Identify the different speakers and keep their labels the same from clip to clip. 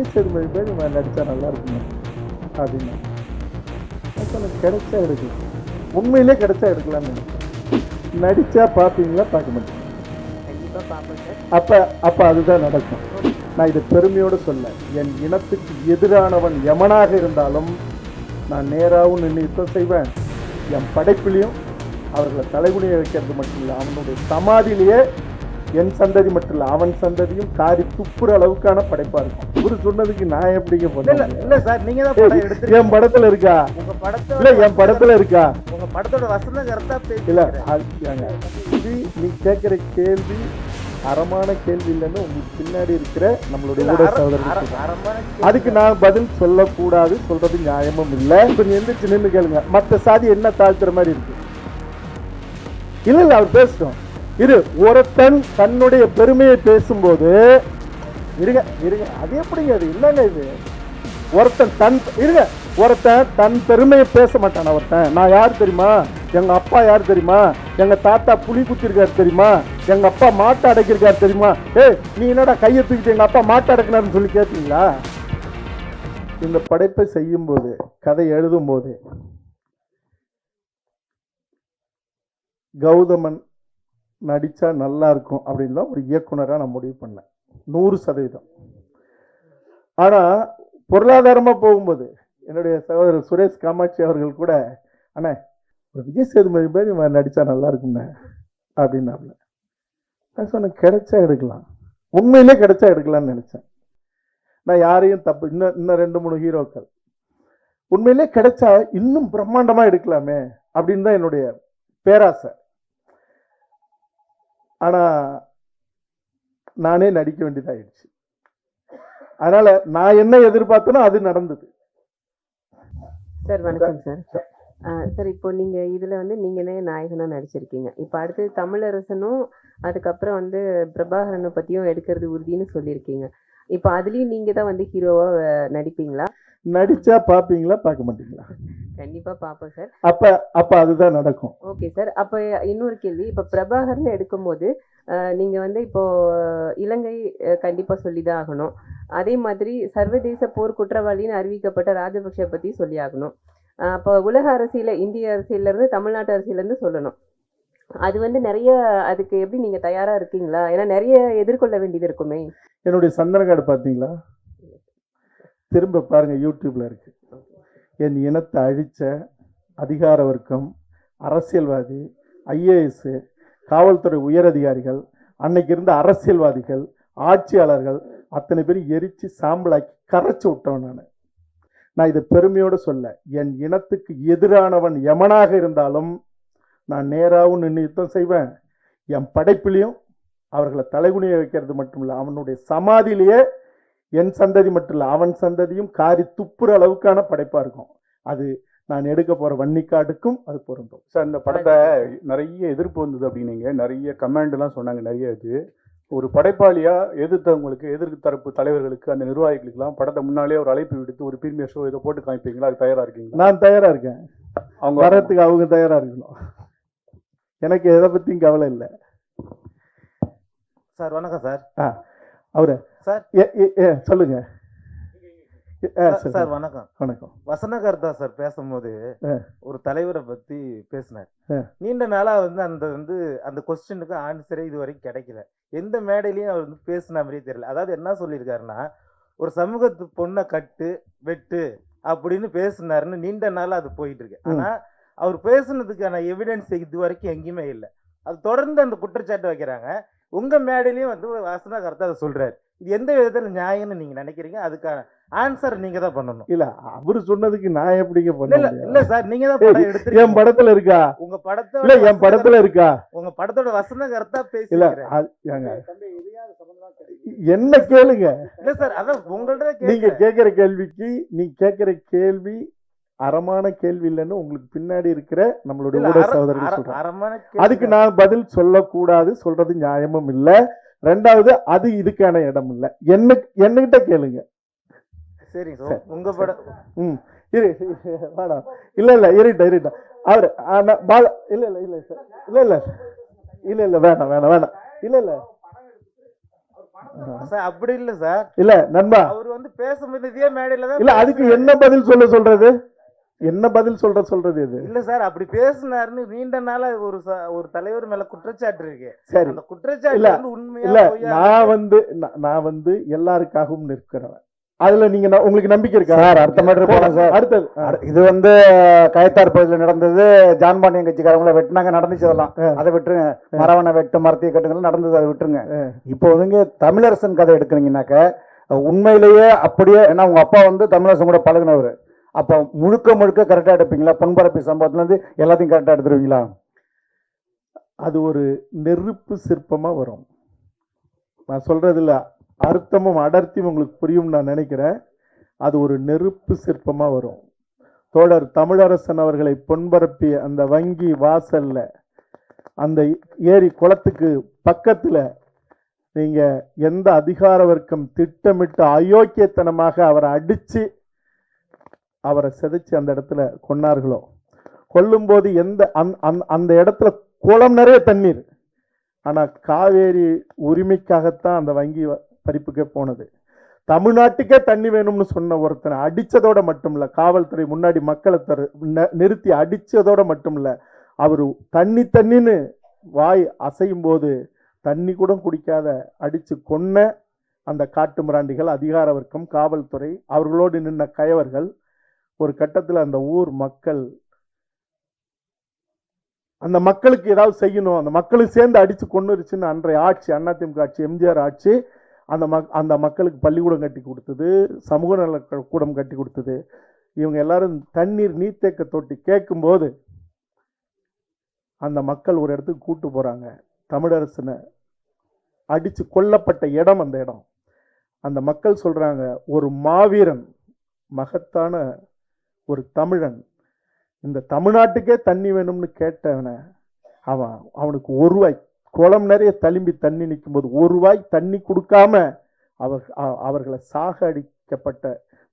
Speaker 1: விஜய் சேதுபதி பேர் இவன் நடித்தா நல்லா இருக்குங்க அப்படின்னு. சொன்னேன் கிடைச்சா எடுக்கலாம் உண்மையிலே கிடைச்சா எடுக்கலாம்னு நடித்தா பார்ப்பீங்களா பார்க்க மாட்டீங்க அப்போ அப்போ அதுதான் நடக்கும். நான் இதை பெருமையோடு சொல்ல என் இனத்துக்கு எதிரானவன் எமனாக இருந்தாலும் நான் நேராகவும் நின்று யுத்தம் செய்வேன். என் படைப்பிலையும் அவர்களை தலைகுனிய வைக்கிறது மட்டும் இல்லை அவனுடைய சமாதியிலேயே என் சந்ததி மட்டும் இல்லை அவன் சந்ததியும் காரி துப்புற அளவுக்கான படைப்பா இருக்கும். இவரு சொன்னதுக்கு நான் எப்படிங்க
Speaker 2: இல்ல இல்ல இல்ல சார் நீங்க தான் படம் எடுத்து
Speaker 1: என் படத்துல இருக்கா?
Speaker 2: உங்க படத்தோட
Speaker 1: இல்ல என் படத்துல இருக்கா?
Speaker 2: உங்க படத்தோட கருத்தா
Speaker 1: இல்ல
Speaker 2: பேசி
Speaker 1: ஏங்க, இது நீ கேட்கிற கேள்வி அறமான கேள்வி இல்லைன்னு உங்களுக்கு பின்னாடி இருக்கிற நம்மளுடைய சகோதரர்கள் சொல்றாங்க. அதுக்கு நான் பதில் சொல்லக்கூடாது சொல்றது நியாயமும் இல்லை. இப்ப நீ எந்திரிச்சு நின்று கேளுங்க. மற்ற சாதி என்ன தாழ்த்துற மாதிரி இருக்கு? இல்ல இல்ல அவர் பேசட்டும். இரு ஒருத்தன் தன்னுடைய பெருமையை பேசும்போது இருங்க இருங்க. அது எப்படிங்க அது இல்லைங்க இது. ஒருத்தன் தன் இருங்க. ஒருத்தன் தன் பெருமையை பேச மாட்டான் ஒருத்தன் நான் யார் தெரியுமா? எங்கள் அப்பா யார் தெரியுமா? எங்கள் தாத்தா புலி குத்திருக்காரு தெரியுமா? எங்கள் அப்பா மாட்டை அடைக்கிருக்காரு தெரியுமா? ஏய் நீ என்னடா கையை தூக்கிட்டு எங்கள் அப்பா மாட்டை அடைக்கினார்னு சொல்லி கேட்டீங்களா? இந்த படைப்பை செய்யும் போது கதை எழுதும்போது கௌதமன் நடித்தா நல்லா இருக்கும் அப்படின்னு தான் ஒரு இயக்குனராக நான் முடிவு பண்ணேன். நூறு சதவீதம். ஆனால் பொருளாதாரமாக போகும்போது என்னுடைய சகோதரர் சுரேஷ் காமாட்சி அவர்கள் கூட அண்ணே ஒரு விஜய் சேதுபதி மாதிரி இவன் நடிச்சா நல்லா இருக்கும்ண்ணே அப்படின்னாப்ல. நான் சொன்னேன் கிடைச்சா எடுக்கலாம். உண்மையிலே கிடைச்சா எடுக்கலாம்னு நினச்சேன். நான் யாரையும் தப்பு இன்னும் இன்னும் ரெண்டு மூணு ஹீரோக்கள். உண்மையிலே கிடைச்சா இன்னும் பிரம்மாண்டமாக எடுக்கலாமே அப்படின்னு தான் என்னுடைய பேராசை. ஆனா நானே நடிக்க வேண்டியதாயிடுச்சு. அதனால நான் என்ன எதிர்பார்த்தனோ அது நடந்தது.
Speaker 3: சார் வணக்கம் சார். சார். இப்போ நீங்க இதுல வந்து நீங்களே நாயகனா நடிச்சிருக்கீங்க? இப்போ அடுத்து தமிழரசனும் அதுக்கப்புறம் வந்து பிரபாகரனை பத்தியும் எடுக்கிறது உறுதின்னு சொல்லியிருக்கீங்க. இப்போ அதுலயும் நீங்க தான் வந்து ஹீரோவா அஹ், நடிப்பீங்களா?
Speaker 1: நடிச்சா பாப்பீங்களா பார்க்க மாட்டீங்களா?
Speaker 3: கண்டிப்பா பார்ப்போம் சார்.
Speaker 1: அப்ப அப்ப அதுதான் நடக்கும்.
Speaker 3: Okay sir. அப்போ இன்னொரு கேள்வி. இப்போ பிரபாகர்னு எடுக்கும்போது நீங்க வந்து இப்போ இலங்கை கண்டிப்பா சொல்லிதான் ஆகணும். அதே மாதிரி சர்வதேச போர் குற்றவாளின்னு அறிவிக்கப்பட்ட ராஜபக்ஷ பத்தி சொல்லி ஆகணும். அப்போ உலக அரசியல இந்திய அரசியல்ல இருந்து தமிழ்நாட்டு அரசியல்ல இருந்து சொல்லணும். அது வந்து நிறைய அதுக்கு எப்படி நீங்க தயாரா இருக்கீங்களா? ஏன்னா நிறைய எதிர்கொள்ள வேண்டியது இருக்குமே.
Speaker 1: என்னுடைய சந்தன கார்டு பார்த்தீங்களா? திரும்ப பாருங்க யூடியூப்ல இருக்கு. என் இனத்தை அழிச்ச அதிகார வர்க்கம் அரசியல்வாதி ஐஏஎஸ்ஸு காவல்துறை உயரதிகாரிகள் அன்னைக்கு இருந்த அரசியல்வாதிகள் ஆட்சியாளர்கள் அத்தனை பேர் எரித்து சாம்பலாக்கி கரைச்சி விட்டவன் நான். நான் இதை பெருமையோடு சொல்ல என் இனத்துக்கு எதிரானவன் எமனாக இருந்தாலும் நான் நேராகவும் நின்று யுத்தம் செய்வேன். என் படைப்பிலையும் அவர்களை தலைகுனிய வைக்கிறது மட்டும் இல்லை அவனுடைய சமாதியிலேயே என் சந்ததி மட்டும் இல்லை அவன் சந்ததியும் காரி துப்புற அளவுக்கான படைப்பா இருக்கும். அது நான் எடுக்க போற வன்னிக்காடுக்கும் அது பொருந்தும்.
Speaker 4: சார் இந்த படத்தை நிறைய எதிர்ப்பு வந்தது அப்படின்னீங்க. நிறைய கமெண்ட் எல்லாம் சொன்னாங்க நிறைய இது. ஒரு படைப்பாளியா எதிர்த்தவங்களுக்கு எதிர்க்கு தரப்பு தலைவர்களுக்கு அந்த நிர்வாகிகளுக்கெல்லாம் படத்தை முன்னாலே ஒரு அழைப்பு விடுத்து ஒரு பிரீமியர் ஷோ இதை போட்டு காமிப்பீங்களா? அது தயாரா இருக்கீங்களா?
Speaker 1: நான் தயாரா இருக்கேன்.
Speaker 4: அவங்க
Speaker 1: வரத்துக்கு அவங்க தயாரா இருக்கணும். எனக்கு எதை பத்தியும் கவலை இல்லை.
Speaker 2: சார் வணக்கம் சார்.
Speaker 1: அவரு.
Speaker 2: சார்.
Speaker 1: சொல்லுங்க. சரி,
Speaker 2: வணக்கம்.
Speaker 1: வணக்கம்.
Speaker 2: வசன கருத்தா சார் பேசும்போது. ஒரு தலைவரை பத்தி பேசினார். நீண்ட நாளா வந்து அந்த வந்து அந்த கொஸ்டினுக்கு ஆன்சரே இது வரைக்கும் கிடைக்கல. எந்த மேடையிலயும் அவர் வந்து பேசின மாதிரியே தெரியல. அதாவது என்ன சொல்லியிருக்காருன்னா ஒரு சமூகத்து பொண்ணை கட்டு வெட்டு அப்படின்னு பேசினாருன்னு நீண்ட நாளா அது போயிட்டு இருக்கு. ஆனா அவர் பேசுனதுக்கான எவிடன்ஸ் இது வரைக்கும் எங்கேயுமே இல்லை. அது தொடர்ந்து அந்த குற்றச்சாட்டு வைக்கிறாங்க. உங்க மேடையிலயும் வந்து வாசனா கருத்தா அதை சொல்றாரு. இது எந்த விதத்துல நியாயம்னு நீங்க நினைக்கிறீங்க? அதுக்கான ஆன்சர் நீங்க தான் பண்ணணும்.
Speaker 1: இல்ல அவரு சொன்னதுக்கு நான் எப்படிங்க
Speaker 2: இல்ல
Speaker 1: பண்ண
Speaker 2: இல்ல இல்ல சார் நீங்க தான் படம்
Speaker 1: என்
Speaker 2: எடுத்துருக்கீங்க.
Speaker 1: படத்துல இருக்கா?
Speaker 2: உங்க படத்தோட
Speaker 1: இல்ல என் படத்துல இருக்கா?
Speaker 2: உங்க படத்தோட வசன கருத்தா
Speaker 1: இல்ல
Speaker 2: பேசி
Speaker 1: ஏங்க, என்ன கேளுங்க?
Speaker 2: இல்ல சார் அதான் உங்கள்ட்ட
Speaker 1: நீங்க கேக்குற கேள்விக்கு நீ கேக்குற கேள்வி அறமான கேள்வி இல்லைன்னு உங்களுக்கு பின்னாடி இருக்கிற நம்மளுடைய ஊடக சகோதரர்கள் சொல்றாங்க. அதுக்கு நான் பதில் சொல்லக்கூடாது சொல்றது நியாயமும் இல்ல. ரெண்டாவது அது இதுக்கான இடம் இல்ல. என்ன என்னகிட்ட கேளுங்க.
Speaker 2: சரி. உங்க படம்
Speaker 1: ம் இரு வாடா. இல்ல இல்ல இருட்டா இருட்டா அவரு ஆ, நான் பால இல்ல இல்ல இல்ல சார். இல்ல இல்ல இல்ல. இல்ல வேணாம் வேணாம் வேணாம். இல்ல இல்ல.
Speaker 2: சார் அப்படி இல்ல சார்.
Speaker 1: இல்ல நண்பா.
Speaker 2: அவர் வந்து பேசும்போது இதே மேடையில தான்
Speaker 1: இல்ல அதுக்கு என்ன பதில் சொல்ல சொல்றது? என்ன பதில் சொல்ற சொல்றது இது?
Speaker 2: இல்ல சார் அப்படி பேசினாருன்னு நீண்ட நாளா ஒரு ச- ஒரு தலைவர் மேல குற்றச்சாட்டு இருக்கு.
Speaker 1: சரி.
Speaker 2: அந்த குற்றச்சாட்டு உண்மையா
Speaker 1: இல்ல? நான் வந்து நான் நான் வந்து எல்லாருக்காகவும் நிற்கிறவன். அதுல நீங்க உங்களுக்கு நம்பிக்கை இருக்கா?
Speaker 5: சார், அடுத்த matter போலாம் சார்.
Speaker 1: அடுத்தது
Speaker 5: இது வந்து கயத்தார் பகுதியில் நடந்தது ஜான் பாண்டியன் கட்சிக்காரங்கள வெட்டினாங்க நடந்துச்சு அதெல்லாம். அதை விட்டுருங்க. மரவனை வெட்டு மரத்திய கட்டுங்கள் நடந்தது அதை விட்டுருங்க. இப்போ வந்து தமிழரசன் கதை எடுக்கிறீங்கன்னாக்க உண்மையிலேயே அப்படியே ஏன்னா உங்க அப்பா வந்து தமிழரசன் கூட பழகுனவர். அப்போ முழுக்க முழுக்க கரெக்டாக எடுப்பீங்களா? பொன்பரப்பி சம்பவத்துலேருந்து எல்லாத்தையும் கரெக்டாக எடுத்துருவீங்களா?
Speaker 1: அது ஒரு நெருப்பு சிற்பமாக வரும். நான் சொல்கிறதில்ல அர்த்தமும் அடர்த்தியும் உங்களுக்கு புரியும் நான் நினைக்கிறேன். அது ஒரு நெருப்பு சிற்பமாக வரும். தோழர் தமிழரசன் அவர்களை பொன்பரப்பிய அந்த வங்கி வாசலில் அந்த ஏரி குளத்துக்கு பக்கத்தில் நீங்கள் எந்த அதிகார வர்க்கம் திட்டமிட்டு அயோக்கியத்தனமாக அவரை அடித்து அவரை செதைச்சு அந்த இடத்துல கொன்னார்களோ? கொல்லும்போது எந்த அந் அந்த- அந்த இடத்துல குளம் நிறைய தண்ணீர். ஆனால் காவேரி உரிமைக்காகத்தான் அந்த வங்கி வ- பறிப்புக்கே போனது. தமிழ்நாட்டுக்கே தண்ணி வேணும்னு சொன்ன ஒருத்தனை அடித்ததோடு மட்டும் இல்லை காவல்துறை முன்னாடி மக்களை தரு ந- நிறுத்தி அடித்ததோடு மட்டும் இல்லை அவர் தண்ணி தண்ணின்னு வாய் அசையும் போது தண்ணி கூட குடிக்காத அடித்து கொன்ன அந்த காட்டு மிராண்டிகள் அதிகார வர்க்கம் காவல்துறை அவர்களோடு நின்ற கயவர்கள் ஒரு கட்டத்தில் அந்த ஊர் மக்கள் அந்த மக்களுக்கு ஏதாவது செய்யணும். அந்த மக்களுக்கு சேர்ந்து அடித்து கொண்டுருச்சுன்னு அன்றைய ஆட்சி அதிமுக ஆட்சி எம்ஜிஆர் ஆட்சி அந்த மக் அந்த மக்களுக்கு பள்ளிக்கூடம் கட்டி கொடுத்தது சமூக நல கூடம் கட்டி கொடுத்தது. இவங்க எல்லாரும் தண்ணீர் நீர்த்தேக்க தொட்டி கேட்கும்போது அந்த மக்கள் ஒரு இடத்துக்கு கூட்டு போகிறாங்க தமிழரசனை அடித்து கொல்லப்பட்ட இடம் அந்த இடம். அந்த மக்கள் சொல்கிறாங்க ஒரு மாவீரன் மகத்தான ஒரு தமிழன் இந்த தமிழ்நாட்டுக்கே தண்ணி வேணும்னு கேட்டவனை அவன் அவனுக்கு ஒரு ரூபாய் குளம் நிறைய தழும்பி தண்ணி நிற்கும்போது ஒரு ரூபாய் தண்ணி கொடுக்காம அவர் அவர்களை அவர்களை சாகடிக்கப்பட்ட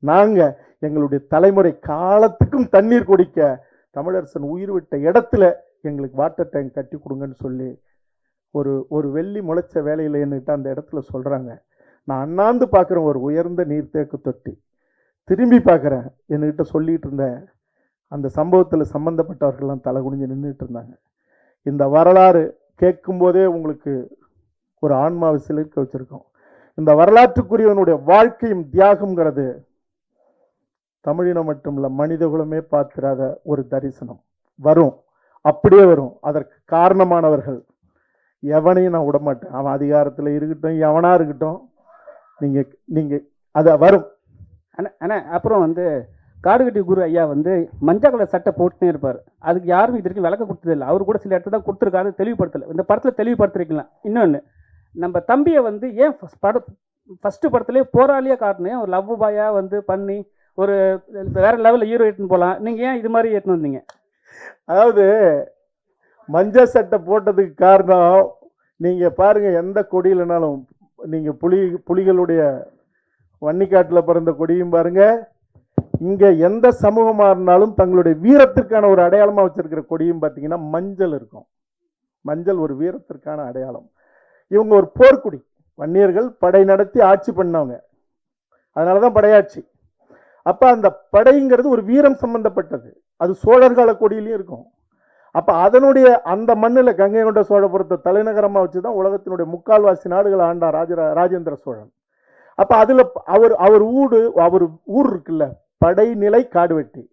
Speaker 1: நாங்கள் எங்களுடைய தலைமுறை காலத்துக்கும் தண்ணீர் குடிக்க தமிழரசன் உயிர் விட்ட இடத்துல எங்களுக்கு வாட்டர் டேங்க் கட்டி கொடுங்கன்னு சொல்லி ஒரு ஒரு வெள்ளி முளைச்ச வேலையில் என்னட்டு அந்த இடத்துல சொல்கிறாங்க நான் அண்ணாந்து பார்க்குறேன் ஒரு உயர்ந்த நீர்த்தேக்க தொட்டி. திரும்பி பார்க்குறேன். என்கிட்ட சொல்லிகிட்டு இருந்த அந்த சம்பவத்தில் சம்மந்தப்பட்டவர்கள்லாம் தலை குனிஞ்சு நின்றுட்டு இருந்தாங்க. இந்த வரலாறு கேட்கும்போதே உங்களுக்கு ஒரு ஆன்மாவை சிலிர்க்க வச்சிருக்கோம். இந்த வரலாற்றுக்குரியவனுடைய வாழ்க்கையும் தியாகங்கிறது தமிழினம் மட்டுமல்ல மனிதகுலமே பார்த்திராத ஒரு தரிசனம். வரும். அப்படியே வரும். அதற்கு காரணமானவர்கள் எவனையும் நான் விடமாட்டேன். அவன் அதிகாரத்தில் இருக்கட்டும் எவனாக இருக்கட்டும் நீங்கள் நீங்கள் அதை வரும்.
Speaker 6: அண்ணா அண்ணா அப்புறம் வந்து காடுகட்டி குரு ஐயா வந்து மஞ்சள் கலர் சட்டை போட்டுனே இருப்பார். அதுக்கு யாரும் இது வரைக்கும் விளக்க கொடுத்ததில்லை அவர் கூட சில இடத்துல தான் கொடுத்துருக்காரு. தெளிவுபடுத்தலை. இந்த படத்தில் தெளிவுபடுத்திருக்கலாம் இன்னொன்று நம்ம தம்பியை வந்து ஏன் first பட ஃபஸ்ட்டு படத்துலேயே போராளியாக காட்டணும் ஒரு லவ் பாயாக வந்து பண்ணி ஒரு வேற லெவலில் ஹீரோ ஏற்றுன்னு போகலாம் நீங்கள் ஏன் இது மாதிரி ஏற்றுன்னு வந்தீங்க?
Speaker 1: அதாவது மஞ்சள் சட்டை போட்டதுக்கு காரணம் நீங்கள் பாருங்கள் எந்த கொடியிலனாலும் நீங்கள் புலி புலிகளுடைய வன்னிக்காட்டில் பிறந்த கொடியும் பாருங்க. இங்க எந்த சமூகமாக இருந்தாலும் தங்களுடைய வீரத்திற்கான ஒரு அடையாளமாக வச்சிருக்கிற கொடியும் பார்த்தீங்கன்னா மஞ்சள் இருக்கும். மஞ்சள் ஒரு வீரத்திற்கான அடையாளம். இவங்க ஒரு போர்க்குடி. வன்னியர்கள் படை நடத்தி ஆட்சி பண்ணவங்க. அதனால தான் படையாட்சி. அப்போ அந்த படைங்கிறது ஒரு வீரம் சம்பந்தப்பட்டது. அது சோழர் கால கொடியிலையும் இருக்கும். அப்போ அதனுடைய அந்த மண்ணில் கங்கை கொண்ட சோழபுரத்தை தலைநகரமாக வச்சு தான் உலகத்தினுடைய முக்கால்வாசி நாடுகள் ஆண்டா ராஜ ராஜேந்திர சோழன். அப்போ அதில் அவர் அவர் ஊடு அவர் ஊர் இருக்குல்ல படைநிலை காடு வெட்டி.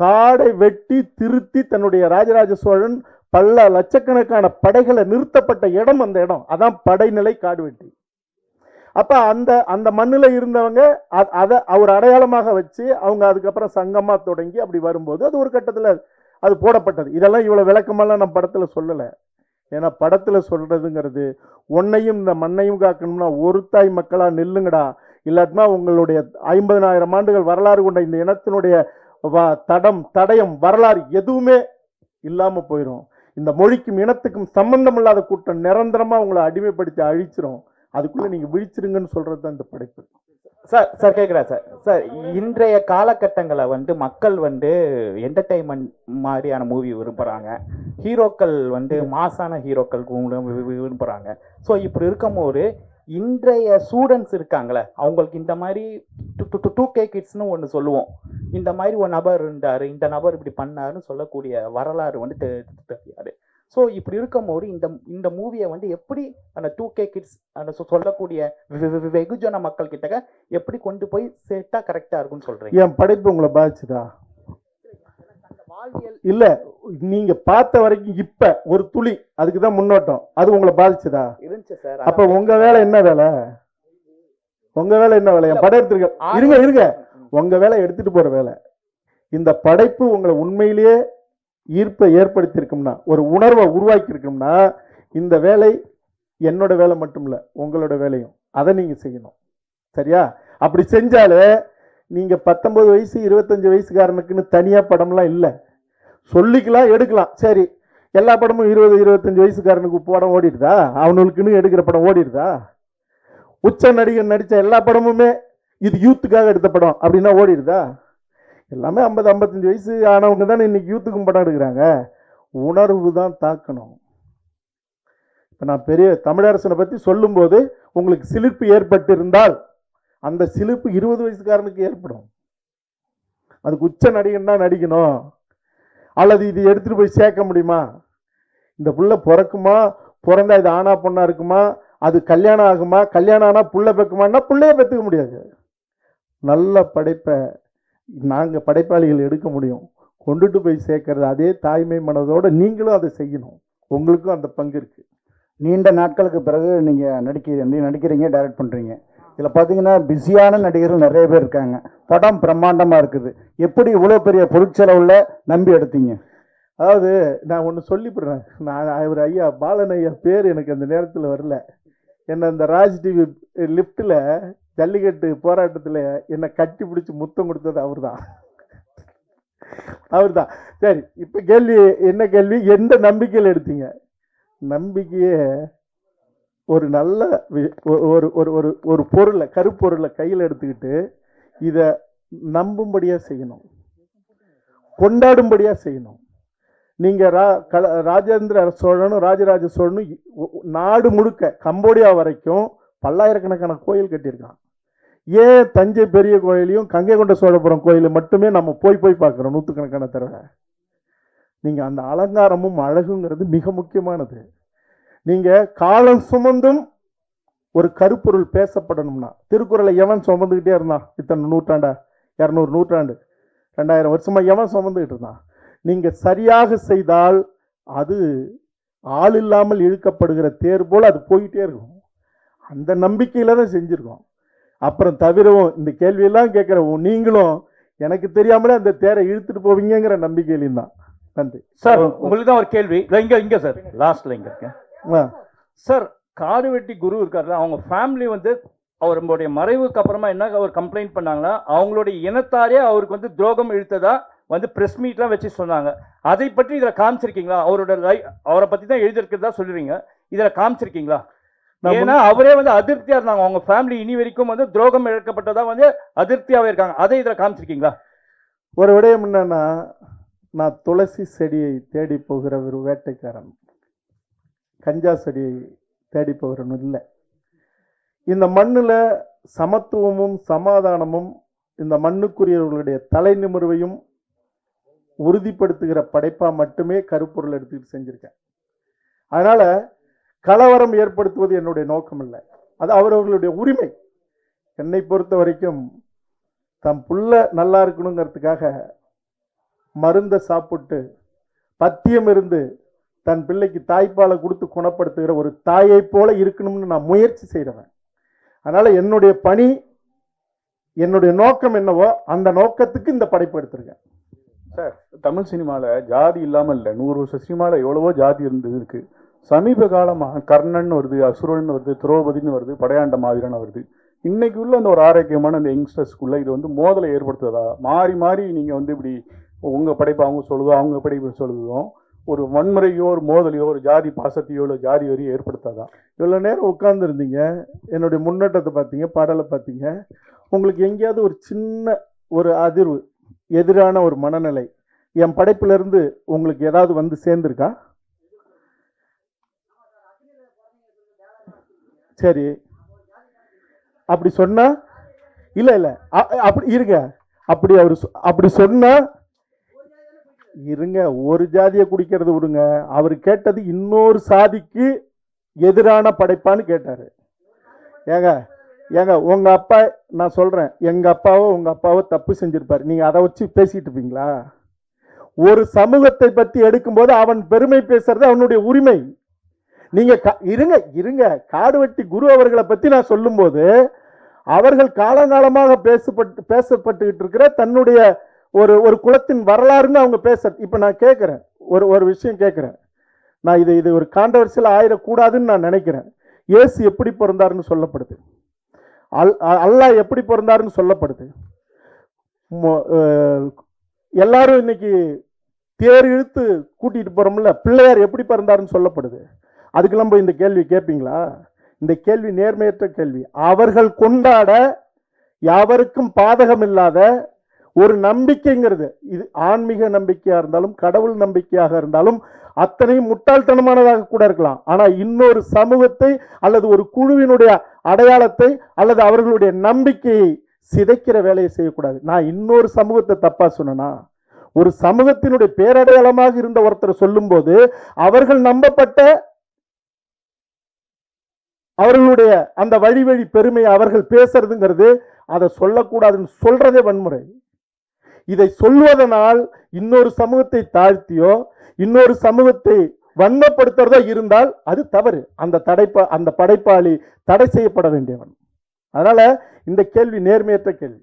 Speaker 1: காடை வெட்டி திருத்தி தன்னுடைய ராஜராஜ சோழன் பல லட்சக்கணக்கான படைகளை நிறுத்தப்பட்ட இடம் அந்த இடம். அதான் படைநிலை காடு வெட்டி. அப்போ அந்த அந்த மண்ணில் இருந்தவங்க அதை அவர் அடையாளமாக வச்சு அவங்க அதுக்கப்புறம் சங்கமாக தொடங்கி அப்படி வரும்போது அது ஒரு கட்டத்தில் அது போடப்பட்டது. இதெல்லாம் இவ்வளோ விளக்கமெல்லாம் நம்ம படத்தில் சொல்லலை. ஏன்னா படத்தில் சொல்கிறதுங்கிறது உன்னையும் இந்த மண்ணையும் காக்கணும்னா ஒரு தாய் மக்களாக நில்லுங்கடா. இல்லாட்டினா உங்களுடைய ஐம்பதனாயிரம் ஆண்டுகள் வரலாறு கொண்ட இந்த இனத்தினுடைய தடம் தடயம் வரலாறு எதுவுமே இல்லாமல் போயிடும் இந்த மொழிக்கும் இனத்துக்கும் சம்பந்தம் இல்லாத கூட்டம் நிரந்தரமாக உங்களை அடிமைப்படுத்தி அழிச்சிரும். அதுக்குள்ளே நீங்கள் விழிச்சிருங்கன்னு சொல்கிறது தான் இந்த படைப்பு.
Speaker 7: சார் சார் கேட்குறா சார். சார் இன்றைய காலகட்டங்களை வந்து மக்கள் வந்து என்டர்டெயின்மெண்ட் மாதிரியான மூவி விரும்புகிறாங்க ஹீரோக்கள் வந்து மாசான ஹீரோக்கள் விரும்புகிறாங்க ஸோ இப்படி இருக்கும்போது இன்றைய ஸ்டூடெண்ட்ஸ் இருக்காங்களே அவங்களுக்கு இந்த மாதிரி டூ கே கிட்ஸ்னு ஒன்று சொல்லுவோம். இந்த மாதிரி ஒரு நபர் இருந்தார் இந்த நபர் இப்படி பண்ணாருன்னு சொல்லக்கூடிய வரலாறு வந்து தெரியாது ஸோ இப்படி இருக்கும்போது இந்த இந்த மூவியை வந்து எப்படி அந்த டூ கே கிட்ஸ் அந்த சொல்லக்கூடிய வெகுஜன மக்கள் கிட்ட எப்படி கொண்டு போய் சேர்த்தா கரெக்டாக இருக்கும்னு சொல்கிறேன்
Speaker 1: என் படைப்பு உங்களை பாதிச்சுதா?
Speaker 7: வாழ்வியல்
Speaker 1: இல்ல நீங்க பார்த்த வரைக்கும் இப்ப ஒரு துளி அதுக்கு தான் முன்னோட்டம். அது உங்களை பாதிச்சுதா?
Speaker 7: இருந்துச்சு சார்.
Speaker 1: அப்ப உங்க வேலை என்ன வேலை? உங்க வேலை என்ன வேலை? என் படம் எடுத்திருக்க இருங்க இருங்க. உங்க வேலை எடுத்துட்டு போற வேலை. இந்த படைப்பு உங்களை உண்மையிலேயே ஈர்ப்பை ஏற்படுத்தியிருக்கும்னா ஒரு உணர்வை உருவாக்கி இருக்கும்னா இந்த வேலை என்னோட வேலை மட்டும் இல்ல உங்களோட வேலையும். அதை நீங்க செய்யணும். சரியா? அப்படி செஞ்சாலே நீங்க பத்தொன்பது வயசு இருபத்தஞ்சு வயசுக்காரனுக்குன்னு தனியா படம்லாம் இல்லை. சொல்லிக்கலாம் எடுக்கலாம். சரி எல்லா படமும் இருபது இருபத்தஞ்சு வயசுக்காரனுக்கு படம் ஓடிடுதா? அவனுக்குன்னு எடுக்கிற படம் ஓடிடுதா? உச்ச நடிகர் நடித்த எல்லா படமுமே இது யூத்துக்காக எடுத்த படம் அப்படின்னா ஓடிடுதா? எல்லாமே ஐம்பது ஐம்பத்தஞ்சு வயசு ஆனவங்க தானே இன்னைக்கு யூத்துக்கும் படம் எடுக்கிறாங்க. உணர்வு தான் தாக்கணும். இப்போ நான் பெரிய தமிழரசனை பற்றி சொல்லும்போது உங்களுக்கு சிலிர்ப்பு ஏற்பட்டிருந்தால் அந்த சிலிர்ப்பு இருபது வயசுக்காரனுக்கு ஏற்படும். அதுக்கு உச்ச நடிகன் தான் நடிக்கணும். அல்லது இது எடுத்துகிட்டு போய் சேர்க்க முடியுமா? இந்த புள்ள பிறக்குமா? பிறந்தா இது ஆனா பொண்ணாக இருக்குமா? அது கல்யாணம் ஆகுமா? கல்யாணம் ஆனால் புள்ள பெக்குமான்னா புள்ளைய பெற்றுக்க முடியாது. நல்ல படைப்பை நாங்கள் படைப்பாளிகள் எடுக்க முடியும். கொண்டுட்டு போய் சேர்க்கறது அதே தாய்மை மனதோட நீங்களும் அதை செய்யணும். உங்களுக்கும் அந்த பங்கு இருக்குது
Speaker 5: நீண்ட நாட்களுக்கு பிறகு நீங்கள் நடிக்க நீ நடிக்கிறீங்க டைரக்ட் பண்ணுறீங்க இதில் பார்த்தீங்கன்னா பிஸியான நடிகர்கள் நிறைய பேர் இருக்காங்க. படம் பிரம்மாண்டமாக இருக்குது. எப்படி இவ்வளோ பெரிய பொருட்செலவில் நம்பி எடுத்தீங்க?
Speaker 1: அதாவது நான் ஒன்று சொல்லிவிடுறேன். நான் அவர் ஐயா பாலன் ஐயா பேர் எனக்கு அந்த நேரத்தில் வரல. என்னை அந்த ராஜ் டிவி லிஃப்ட்டில் ஜல்லிக்கட்டு போராட்டத்தில் என்னை கட்டி பிடிச்சி முத்தம் கொடுத்தது அவர் தான் அவர் தான் சரி இப்போ கேள்வி என்ன கேள்வி? எந்த நம்பிக்கையில் எடுத்தீங்க? நம்பிக்கையே ஒரு நல்ல வி- ஒ- ஒரு ஒரு ஒரு ஒரு பொருளை கருப்பொருளை கையில் எடுத்துக்கிட்டு இதை நம்பும்படியாக செய்யணும். கொண்டாடும்படியாக செய்யணும். நீங்கள் ரா கல ராஜேந்திர சோழனும் ராஜராஜ சோழனும் நாடு முழுக்க கம்போடியா வரைக்கும் பல்லாயிரக்கணக்கான கோயில் கட்டியிருக்கான். ஏன் தஞ்சை பெரிய கோயிலையும் கங்கை கொண்ட சோழபுரம் கோயிலை மட்டுமே நம்ம போய் போய் பார்க்குறோம் நூற்றுக்கணக்கான தடவை? நீங்கள் அந்த அலங்காரமும் அழகுங்கிறது மிக முக்கியமானது. நீங்க காலம் சுமந்தும் ஒரு கருப்பொருள் பேசப்படணும்னா திருக்குறளை எவன் சுமந்துக்கிட்டே இருந்தான்? இத்தனை நூற்றாண்டா? இரநூறு நூற்றாண்டு. ரெண்டாயிரம் வருஷமா எவன் சுமந்துக்கிட்டு இருந்தான்? நீங்க சரியாக செய்தால் அது ஆள் இல்லாமல் இழுக்கப்படுகிற தேர் போல் அது போயிட்டே இருக்கும். அந்த நம்பிக்கையில தான் செஞ்சிருக்கோம். அப்புறம் தவிரவும் இந்த கேள்வியெல்லாம் கேட்குற நீங்களும் எனக்கு தெரியாமலே அந்த தேரை இழுத்துட்டு போவீங்கங்கிற நம்பிக்கையிலையும் தான். நன்றி.
Speaker 8: சார் உங்களுக்கு தான் ஒரு கேள்வி. இங்க இங்க சார். லாஸ்ட்ல இங்க இருக்கேன். சார் காடுவெட்டி குரு இருக்காருல்ல அவங்க ஃபேமிலி வந்து அவருடைய மறைவுக்கு அப்புறமா என்ன அவர் கம்ப்ளைண்ட் பண்ணாங்கன்னா அவங்களுடைய இனத்தாரே அவருக்கு வந்து துரோகம் இழுத்ததா வந்து பிரஸ் மீட்லாம் வச்சு சொன்னாங்க. அதை பற்றி இதில் காமிச்சிருக்கீங்களா? அவரோட லை அவரை பற்றி தான் எழுதியிருக்கிறதா சொல்லுறீங்க இதில் காமிச்சிருக்கீங்களா? ஏன்னா அவரே வந்து அதிருப்தியா இருந்தாங்க. அவங்க ஃபேமிலி இனி வரைக்கும் வந்து துரோகம் இழக்கப்பட்டதா வந்து அதிருப்தியாவே இருக்காங்க. அதை இதில் காமிச்சிருக்கீங்களா?
Speaker 1: ஒரு விடயம் என்னன்னா நான் துளசி செடியை தேடி போகிற ஒரு வேட்டைக்காரன். கஞ்சா செடியை தேடி போகிறவன் இல்லை. இந்த மண்ணில் சமத்துவமும் சமாதானமும் இந்த மண்ணுக்குரியவர்களுடைய தலை நிமிர்வையும் உறுதிப்படுத்துகிற படைப்பாக மட்டுமே கருப்பொருள் எடுத்துக்கிட்டு செஞ்சுருக்கேன். அதனால் கலவரம் ஏற்படுத்துவது என்னுடைய நோக்கம் இல்லை அது அவரவர்களுடைய உரிமை. என்னை பொறுத்த வரைக்கும் தம் புள்ள நல்லா இருக்கணுங்கிறதுக்காக மருந்தை சாப்பிட்டு பத்தியம் இருந்து தன் பிள்ளைக்கு தாய்ப்பாலை கொடுத்து குணப்படுத்துகிற ஒரு தாயை போல இருக்கணும்னு நான் முயற்சி செய்கிறவன் அதனால் என்னுடைய பணி என்னுடைய நோக்கம் என்னவோ அந்த நோக்கத்துக்கு இந்த படைப்பு எடுத்திருக்கேன்.
Speaker 4: தமிழ் சினிமாவில் ஜாதி இல்லாமல் இல்லை. நூறு வருஷம் சினிமாவில் எவ்வளவோ ஜாதி இருந்தது இருக்குது சமீப காலமாக கர்ணன் வருது அசுரன் வருது திரௌபதின்னு வருது படையாண்ட மாவீரன் வருது. இன்னைக்கு உள்ள அந்த ஒரு ஆரோக்கியமான அந்த யங்ஸ்டர்ஸ்க்குள்ளே இது வந்து மோதலை ஏற்படுத்துவதா மாறி மாறி நீங்கள் வந்து இப்படி உங்கள் படைப்பு அவங்க சொல்லுதோ அவங்க படைப்பு சொல்லுதோ ஒரு வன்முறையோ ஒரு மோதலையோ ஒரு ஜாதி பாசத்தையோ இல்லை ஜாதி வரியோ ஏற்படுத்தாதா?
Speaker 1: இவ்வளோ நேரம் உட்காந்துருந்தீங்க என்னுடைய முன்னேற்றத்தை பார்த்தீங்க பாடலை பார்த்தீங்க. உங்களுக்கு எங்கேயாவது ஒரு சின்ன ஒரு அதிர்வு எதிரான ஒரு மனநிலை என் படைப்பிலிருந்து உங்களுக்கு ஏதாவது வந்து சேர்ந்துருக்கா? சரி. அப்படி சொன்னா இல்லை இல்லை. அப்படி இருங்க. அப்படி அவர் சொ- அப்படி சொன்னால் இருங்க ஒரு ஜாதியை குடிக்கிறது விடுங்க. அவர் கேட்டது இன்னொரு சாதிக்கு எதிரான படைப்பான்னு கேட்டார். ஏங்க ஏங்க உங்கள் அப்பா நான் சொல்கிறேன் எங்கள் அப்பாவோ உங்கள் அப்பாவோ தப்பு செஞ்சுருப்பார். நீங்கள் அதை வச்சு பேசிகிட்டு இருப்பீங்களா? ஒரு சமூகத்தை பற்றி எடுக்கும்போது அவன் பெருமை பேசுறது அவனுடைய உரிமை. நீங்கள் க- இருங்க இருங்க. காடுவெட்டி குரு அவர்களை பற்றி நான் சொல்லும்போது அவர்கள் காலங்காலமாக பேசப்பட்டு பேசப்பட்டுக்கிட்டு இருக்கிற தன்னுடைய ஒரு ஒரு குலத்தின் வரலாறுன்னு அவங்க பேச இப்போ நான் கேட்குறேன் ஒரு ஒரு விஷயம் கேட்குறேன் நான் இது இது ஒரு காண்டவர்சியில் ஆயிடக்கூடாதுன்னு நான் நினைக்கிறேன். இயேசு எப்படி பிறந்தாருன்னு சொல்லப்படுது. அல் அ- அல்லாஹ் எப்படி பிறந்தாருன்னு சொல்லப்படுது. எல்லாரும் இன்னைக்கு தேர் இழுத்து கூட்டிகிட்டு போகிறோம்ல பிள்ளையார் எப்படி பிறந்தாருன்னு சொல்லப்படுது. அதுக்கெல்லாம் போய் இந்த கேள்வி கேட்பீங்களா இந்த கேள்வி நேர்மையற்ற கேள்வி. அவர்கள் கொண்டாட யாவருக்கும் பாதகம் இல்லாத ஒரு நம்பிக்கைங்கிறது. இது ஆன்மீக நம்பிக்கையாக இருந்தாலும் கடவுள் நம்பிக்கையாக இருந்தாலும் அத்தனையும் முட்டாள்தனமானதாக கூட இருக்கலாம். ஆனால் இன்னொரு சமூகத்தை அல்லது ஒரு குழுவினுடைய அடையாளத்தை அல்லது அவர்களுடைய நம்பிக்கையை சிதைக்கிற வேலையை செய்யக்கூடாது. நான் இன்னொரு சமூகத்தை தப்பாக சொன்னேனா? ஒரு சமூகத்தினுடைய பேரடையாளமாக இருந்த ஒருத்தர் சொல்லும்போது அவர்கள் நம்பப்பட்ட அவர்களுடைய அந்த வழி வழி பெருமையை அவர்கள் பேசுறதுங்கிறது அதை சொல்லக்கூடாதுன்னு சொல்றதே வன்முறை. இதை சொல்வதனால் இன்னொரு சமூகத்தை தாழ்த்தியோ இன்னொரு சமூகத்தை வன்மப்படுத்துறதோ இருந்தால் அது தவறு. அந்த தடைப்பா அந்த படைப்பாளி தடை செய்யப்பட வேண்டியவன். அதனால இந்த கேள்வி நேர்மையற்ற கேள்வி.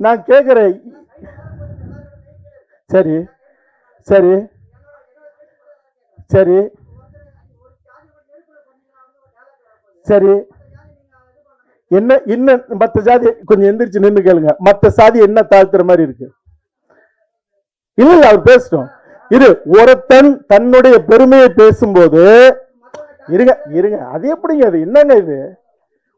Speaker 1: நான் கேட்குறேன். சரி. சரி. சரி. சரி. என்ன என்ன மத்த ஜாதி கொஞ்சம் எந்திரிச்சு நின்று கேளுங்க. மத்த சாதி என்ன தாழ்த்துற மாதிரி இருக்கு? இல்ல இல்ல அவர் பேசிட்டோம். இரு ஒருத்தன் தன்னுடைய பெருமையை பேசும்போது இருங்க இருங்க. அது எப்படிங்க அது என்னங்க இது?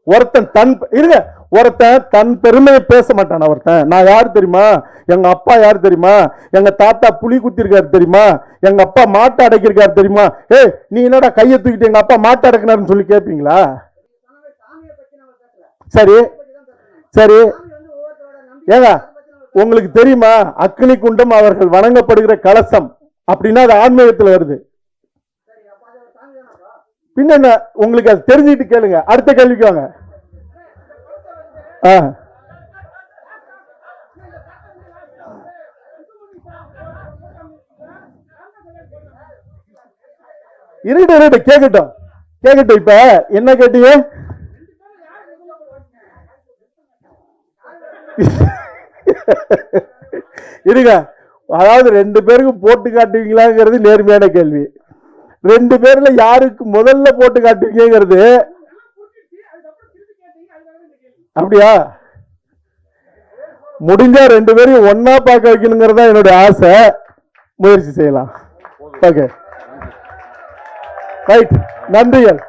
Speaker 1: ஒருத்தன் தன் இருங்க. ஒருத்தன் தன் பெருமையை பேச மாட்டான் ஒருத்தன் நான் யார் தெரியுமா? எங்க அப்பா யார் தெரியுமா? எங்க தாத்தா புலி குத்திருக்காரு தெரியுமா? எங்க அப்பா மாட்டை அடைக்கிருக்காரு தெரியுமா? ஏய் நீ என்னடா கையை தூக்கிட்டு எங்க அப்பா மாட்டை அடக்கினாருன்னு சொல்லி கேட்பீங்களா சரி. சரி. ஏங்க உங்களுக்கு தெரியுமா அக்னி குண்டம் அவர்கள் வணங்கப்படுகிற கலசம் அப்படின்னா அது ஆன்மீகத்தில் வருது. பின்ன என்ன உங்களுக்கு அது தெரிஞ்சுட்டு கேளுங்க. அடுத்த கேள்விக்கு வாங்க. ஆ. இருட்டு இருட்டு கேட்கட்டும் கேட்கட்டும் இப்ப. என்ன கேட்டீங்க? இருங்க. அதாவது ரெண்டு பேருக்கும் போட்டு காட்டுவீங்களாங்கிறது நேர்மையான கேள்வி. ரெண்டு பேர்ல யாருக்கு முதல்ல போட்டு காட்டுவீங்கிறது அப்படியா? முடிஞ்சா ரெண்டு பேரையும் ஒன்னா பார்க்க வைக்கணுங்கிறது தான் என்னுடைய ஆசை. முயற்சி செய்யலாம். ஓகே. ரைட் நன்றிகள்.